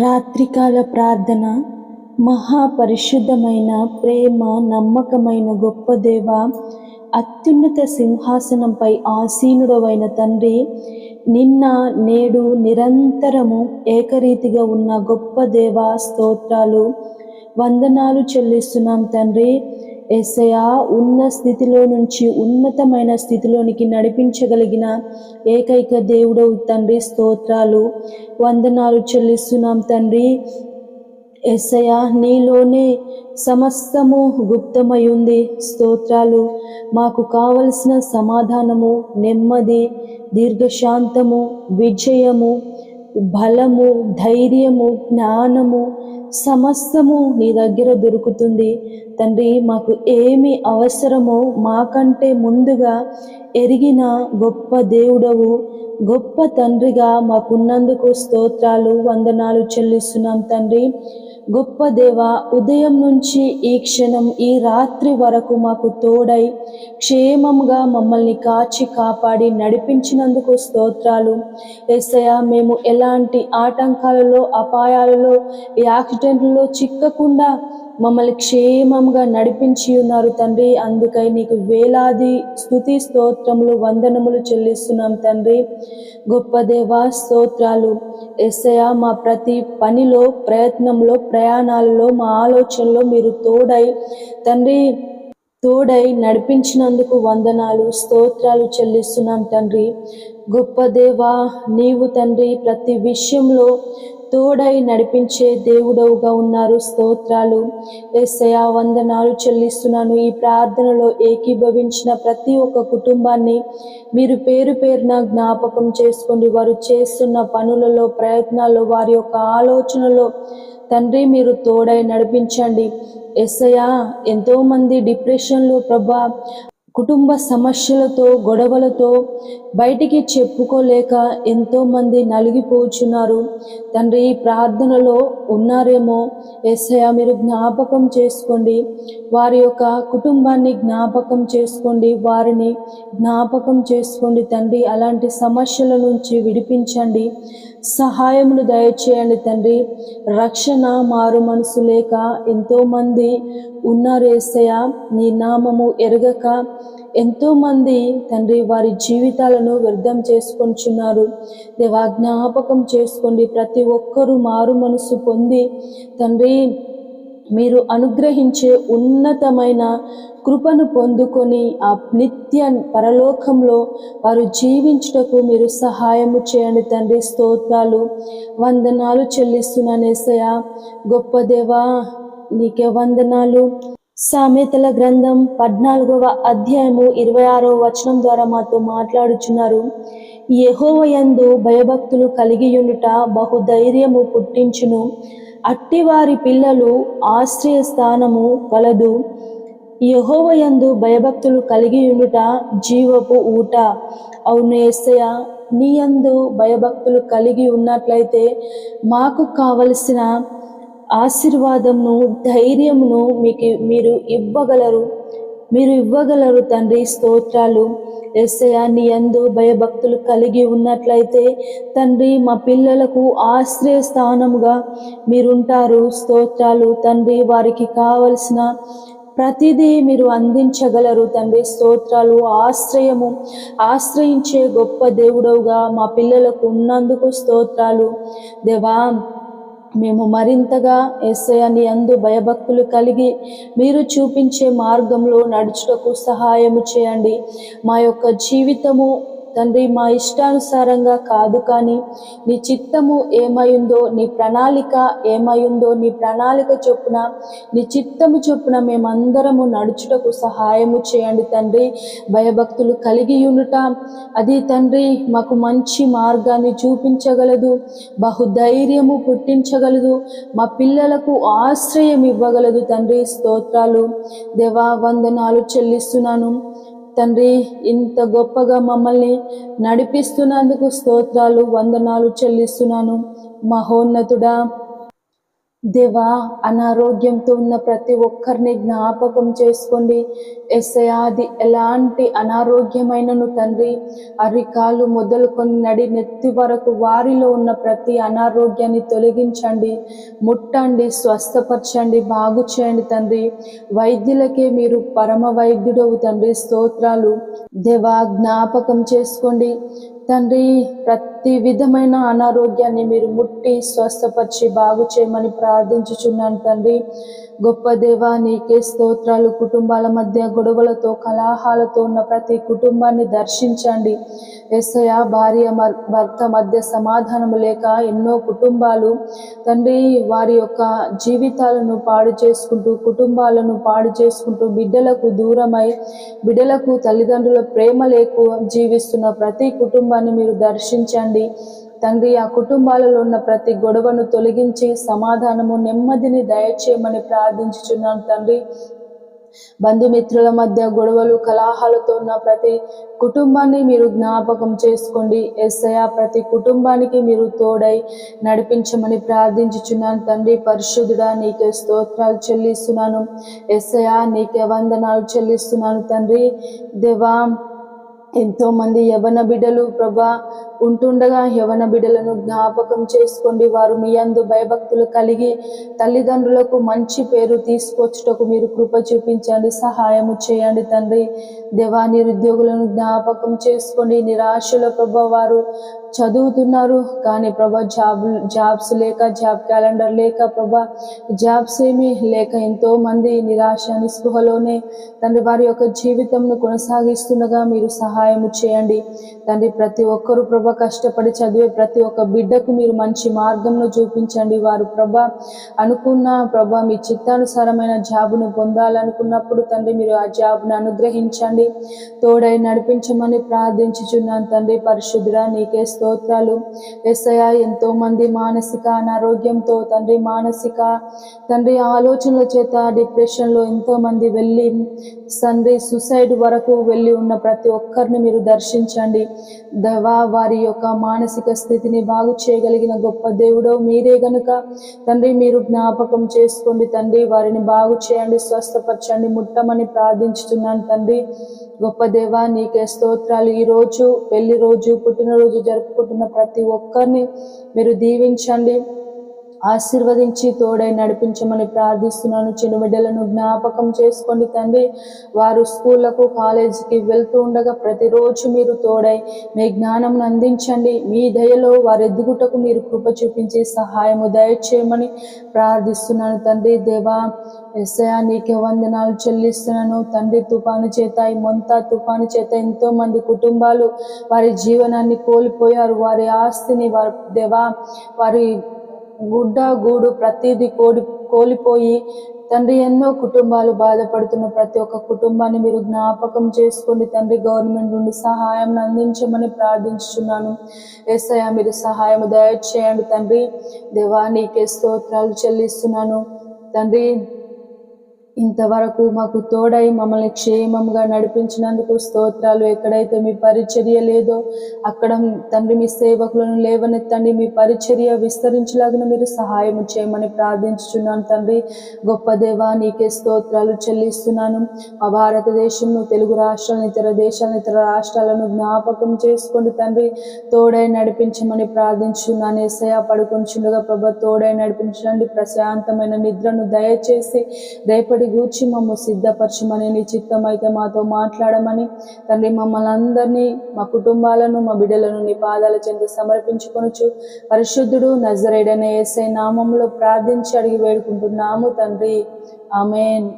రాత్రికాల ప్రార్థన మహాపరిశుద్ధమైన ప్రేమ నమ్మకమైన గొప్ప దేవ అత్యున్నత సింహాసనంపై ఆసీనుడవైన తండ్రి నిన్న నేడు నిరంతరము ఏకరీతిగా ఉన్న గొప్ప దేవ స్తోత్రాలు వందనాలు చెల్లిస్తున్నాం తండ్రి. ఎస్ఐయా ఉన్న స్థితిలో నుంచి ఉన్నతమైన స్థితిలోనికి నడిపించగలిగిన ఏకైక దేవుడవు తండ్రి స్తోత్రాలు వందనాలు చెల్లిస్తున్నాం తండ్రి. ఎస్ఐయ నీలోనే సమస్తము గుప్తమై ఉంది. స్తోత్రాలు మాకు కావలసిన సమాధానము నెమ్మది దీర్ఘశాంతము విజయము బలము ధైర్యము జ్ఞానము సమస్తము నీ దగ్గర దొరుకుతుంది. తండ్రి మాకు ఏమి అవసరమో మాకంటే ముందుగా ఎరిగిన గొప్ప దేవుడవు గొప్ప తండ్రిగా మాకున్నందుకు స్తోత్రాలు వందనాలు చెల్లిస్తున్నాం తండ్రి. గొప్ప దేవ ఉదయం నుంచి ఈ క్షణం ఈ రాత్రి వరకు మాకు తోడై క్షేమంగా మమ్మల్ని కాచి కాపాడి నడిపించినందుకు స్తోత్రాలు. ఎస్ఐయ మేము ఎలాంటి ఆటంకాలలో అపాయాలలో యాక్సిడెంట్లలో చిక్కకుండా మమ్మల్ని క్షేమంగా నడిపించి ఉన్నారు తండ్రి. అందుకై నీకు వేలాది స్థుతి స్తోత్రములు వందనములు చెల్లిస్తున్నాం తండ్రి. గొప్ప దేవ స్తోత్రాలు. ఎస్ఐయ మా ప్రతి పనిలో ప్రయత్నంలో ప్రయాణాలలో మా ఆలోచనలో మీరు తోడై తండ్రి తోడై నడిపించినందుకు వందనాలు స్తోత్రాలు చెల్లిస్తున్నాం తండ్రి. గొప్ప దేవా నీవు తండ్రి ప్రతి విషయంలో తోడై నడిపించే దేవుడవుగా ఉన్నారు. స్తోత్రాలు. ఎస్ఐయా వందనాలు చెల్లిస్తున్నాను. ఈ ప్రార్థనలో ఏకీభవించిన ప్రతి ఒక్క కుటుంబాన్ని మీరు పేరు పేరున జ్ఞాపకం చేసుకోండి. వారు చేస్తున్న పనులలో ప్రయత్నాల్లో వారి యొక్క ఆలోచనలో తండ్రి మీరు తోడై నడిపించండి. ఎస్ఐయా ఎంతోమంది డిప్రెషన్లో ప్రభా కుటుంబ సమస్యలతో గొడవలతో బయటికి చెప్పుకోలేక ఎంతోమంది నలిగిపోచున్నారు. తండ్రి ఈ ప్రార్థనలో ఉన్నారేమో? ఎస్ఐ మీరు జ్ఞాపకం చేసుకోండి. వారి యొక్క కుటుంబాన్ని జ్ఞాపకం చేసుకోండి. వారిని జ్ఞాపకం చేసుకోండి. తండ్రి అలాంటి సమస్యల నుంచి విడిపించండి. సహాయమును దయచేయండి తండ్రి. రక్షణ మారు మనసు లేక ఎంతోమంది ఉన్నారేసయ నీ నామము ఎరగక ఎంతోమంది తండ్రి వారి జీవితాలను వ్యర్థం చేసుకొంచున్నారు దేవా జ్ఞాపకం చేసుకోండి. ప్రతి ఒక్కరూ మారు మనసు పొంది తండ్రి మీరు అనుగ్రహించే ఉన్నతమైన కృపను పొందుకొని ఆ నిత్య పరలోకంలో వారు జీవించుటకు మీరు సహాయము చేయండి తండ్రి. స్తోత్రాలు వందనాలు చెల్లిస్తున్నానేసయ గొప్ప దేవా నీకే వందనాలు. సామెతల గ్రంథం పద్నాలుగవ అధ్యాయము ఇరవై ఆరవ వచనం ద్వారా మాతో మాట్లాడుచున్నారు. యహోవయందు భయభక్తులు కలిగియుండుట బహుధైర్యము పుట్టించును. అట్టివారి పిల్లలు ఆశ్రయ స్థానము కలదు. యహోవయందు భయభక్తులు కలిగి ఉండుట జీవపు ఊట. అవును ఎస్సయ నీ యందు భయభక్తులు కలిగి ఉన్నట్లయితే మాకు కావలసిన ఆశీర్వాదంను ధైర్యమును మీకు మీరు ఇవ్వగలరు. మీరు ఇవ్వగలరు తండ్రి స్తోత్రాలు. ఎస్ఐ నీ అందు భయభక్తులు కలిగి ఉన్నట్లయితే తండ్రి మా పిల్లలకు ఆశ్రయ స్థానముగా మీరుంటారు. స్తోత్రాలు తండ్రి వారికి కావలసిన ప్రతిదీ మీరు అందించగలరు. తండ్రి స్తోత్రాలు ఆశ్రయము. ఆశ్రయించే గొప్ప దేవుడవుగా మా పిల్లలకు ఉన్నందుకు స్తోత్రాలు. దేవా మేము మరింతగా ఎస్ఐని అందు భయభక్తులు కలిగి మీరు చూపించే మార్గంలో నడుచుటకు సహాయము చేయండి. మా యొక్క జీవితము తండ్రి మా ఇష్టానుసారంగా కాదు కానీ నీ చిత్తము ఏమైందో నీ ప్రణాళిక ఏమైందో నీ ప్రణాళిక చొప్పున నీ చిత్తము చొప్పున మేమందరము నడుచుటకు సహాయము చేయండి తండ్రి. భయభక్తులు కలిగి ఉండుట అది తండ్రి మాకు మంచి మార్గాన్ని చూపించగలదు బహుధైర్యము పుట్టించగలదు మా పిల్లలకు ఆశ్రయం ఇవ్వగలదు తండ్రి. స్తోత్రాలు. దేవా వందనాలు చెల్లిస్తున్నాను. తండ్రి ఇంత గొప్పగా మమ్మల్ని నడిపిస్తున్నందుకు స్తోత్రాలు వందనాలు చెల్లిస్తున్నాను. మహోన్నతుడా దేవా అనారోగ్యంతో ఉన్న ప్రతి ఒక్కరిని జ్ఞాపకం చేసుకోండి. ఎస్ఐది ఎలాంటి అనారోగ్యమైనను తండ్రి అరికాలు మొదలుకొని నడి నెత్తి వరకు వారిలో ఉన్న ప్రతి అనారోగ్యాన్ని తొలగించండి. ముట్టండి స్వస్థపరచండి బాగు చేయండి తండ్రి. వైద్యులకే మీరు పరమ వైద్యుడవు తండ్రి స్తోత్రాలు. దేవా జ్ఞాపకం చేసుకోండి. తండ్రి ప్రతి విధమైన అనారోగ్యాన్ని మీరు ముట్టి స్వస్థపరిచి బాగు చేయమని ప్రార్థించుచున్నాను తండ్రి. గొప్ప దేవా నీకే స్తోత్రాలు. కుటుంబాల మధ్య గొడవలతో కలాహాలతో ఉన్న ప్రతి కుటుంబాన్ని దర్శించండి. ఎస్ఐ భార్య భర్త మధ్య సమాధానం లేక ఎన్నో కుటుంబాలు తండ్రి వారి యొక్క జీవితాలను పాడు చేసుకుంటూ కుటుంబాలను పాడు చేసుకుంటూ బిడ్డలకు దూరమై బిడ్డలకు తల్లిదండ్రుల ప్రేమ లేకు జీవిస్తున్న ప్రతి కుటుంబాన్ని మీరు దర్శించండి. తండ్రి ఆ కుటుంబాలలో ఉన్న ప్రతి గొడవను తొలగించి సమాధానము నెమ్మదిని దయచేయమని ప్రార్థించుచున్నాను తండ్రి. బంధుమిత్రుల మధ్య గొడవలు కలహాలతో ఉన్న ప్రతి కుటుంబాన్ని మీరు జ్ఞాపకం చేసుకోండి. ఎస్ఐ ప్రతి కుటుంబానికి మీరు తోడై నడిపించమని ప్రార్థించుచున్నాను తండ్రి. పరిశుద్ధుడా నీకే స్తోత్రాలు చెల్లిస్తున్నాను. ఎస్ఐ నీకే వందనాలు చెల్లిస్తున్నాను తండ్రి. దేవా ఎంతో మంది యవన బిడ్డలు ప్రభా ఉంటుండగా యవన బిడ్డలను జ్ఞాపకం చేసుకోండి. వారు మీ అందు భయభక్తులు కలిగి తల్లిదండ్రులకు మంచి పేరు తీసుకొచ్చుటకు మీరు కృప చూపించండి సహాయము చేయండి తండ్రి. దేవా నిరుద్యోగులను జ్ఞాపకం చేసుకోండి. నిరాశలో ప్రభా వారు చదువుతున్నారు. కానీ ప్రభా జాబ్ జాబ్స్ లేక జాబ్ క్యాలెండర్ లేక ప్రభా జాబ్స్ ఏమీ లేక ఎంతో మంది నిరాశ నిస్పృహలోనే తండ్రి వారి యొక్క జీవితంను కొనసాగిస్తుండగా మీరు సహాయం చేయండి. తండ్రి ప్రతి ఒక్కరు ప్రభ కష్టపడి చదివే ప్రతి ఒక్క బిడ్డకు మీరు మంచి మార్గంను చూపించండి. వారు ప్రభ అనుకున్న ప్రభ మీ చిత్తానుసారమైన జాబ్ను పొందాలనుకున్నప్పుడు తండ్రి మీరు ఆ జాబ్ను అనుగ్రహించండి. తోడై నడిపించమని ప్రార్థించుచున్నాను తండ్రి పరిశుద్ధుడా నీకే స్తోత్రాలు. ఎస్ఐ ఎంతో మంది మానసిక అనారోగ్యంతో తండ్రి మానసిక తండ్రి ఆలోచనల చేత డిప్రెషన్లో ఎంతో మంది వెళ్ళి తండ్రి సుసైడ్ వరకు వెళ్ళి ఉన్న ప్రతి ఒక్కరిని మీరు దర్శించండి. దవా వారి యొక్క మానసిక స్థితిని బాగు చేయగలిగిన గొప్ప దేవుడో మీరే గనుక. తండ్రి మీరు జ్ఞాపకం చేసుకోండి తండ్రి వారిని బాగు చేయండి స్వస్థపరచండి ముట్టమని ప్రార్థించుతున్నాను తండ్రి. గొప్ప దేవా నీకే స్తోత్రాలు. ఈ రోజు పెళ్ళి రోజు పుట్టినరోజు జరుపుకుంటున్న ప్రతి ఒక్కరిని మీరు దీవించండి. ఆశీర్వదించి తోడై నడిపించమని ప్రార్థిస్తున్నాను. చిన్న బిడ్డలను జ్ఞాపకం చేసుకోండి తండ్రి. వారు స్కూళ్ళకు కాలేజీకి వెళ్తూ ఉండగా ప్రతిరోజు మీరు తోడై మీ జ్ఞానం అందించండి. మీ దయలో వారి ఎదుగుటకు మీరు కృప చూపించి సహాయము దయచేయమని ప్రార్థిస్తున్నాను తండ్రి. దేవా ఎస్ఐ నీకే వందనాలు చెల్లిస్తున్నాను. తండ్రి తుఫాను చేత ఈ మొంత తుఫాను చేత ఎంతో మంది కుటుంబాలు వారి జీవనాన్ని కోల్పోయారు. వారి ఆస్తిని వారి దేవా వారి గుడ్డ గూడు ప్రతిదీ కోడి కోల్పోయి తండ్రి ఎన్నో కుటుంబాలు బాధపడుతున్న ప్రతి ఒక్క కుటుంబాన్ని మీరు జ్ఞాపకం చేసుకోండి. తండ్రి గవర్నమెంట్ నుండి సహాయం అందించమని ప్రార్థించుచున్నాను. ఎస్ఐ మీరు సహాయం దయచేయండి. తండ్రి దేవా నీకే స్తోత్రాలు చెల్లిస్తున్నాను. తండ్రి ఇంతవరకు మాకు తోడై మమ్మల్ని క్షేమంగా నడిపించినందుకు స్తోత్రాలు. ఎక్కడైతే మీ పరిచర్య లేదో అక్కడ తండ్రి మీ సేవకులను లేవనెత్తండి. మీ పరిచర్య విస్తరించలాగిన మీరు సహాయం చేయమని ప్రార్థించుచున్నాను తండ్రి. గొప్ప దేవా నీకే స్తోత్రాలు చెల్లిస్తున్నాను. మా భారతదేశంను తెలుగు రాష్ట్రాలను ఇతర దేశాలను ఇతర రాష్ట్రాలను జ్ఞాపకం చేసుకోండి తండ్రి. తోడై నడిపించమని ప్రార్థించున్నాను. ఏసయ పడుకొంచుండగా ప్రభ తోడై నడిపించండి. ప్రశాంతమైన నిద్రను దయచేసి రేపటి గూర్చి మమ్మ సిద్ధపరచమని నీ చిత్తం అయితే మాతో మాట్లాడమని. తండ్రి మమ్మల్ని అందరినీ మా కుటుంబాలను మా బిడ్డలను నీ పాదాల చెంత సమర్పించుకొనొచ్చు పరిశుద్ధుడు నజరేడనే ఏసై నామంలో ప్రార్థించి అడిగి వేడుకుంటున్నాము తండ్రి. ఆమెన్.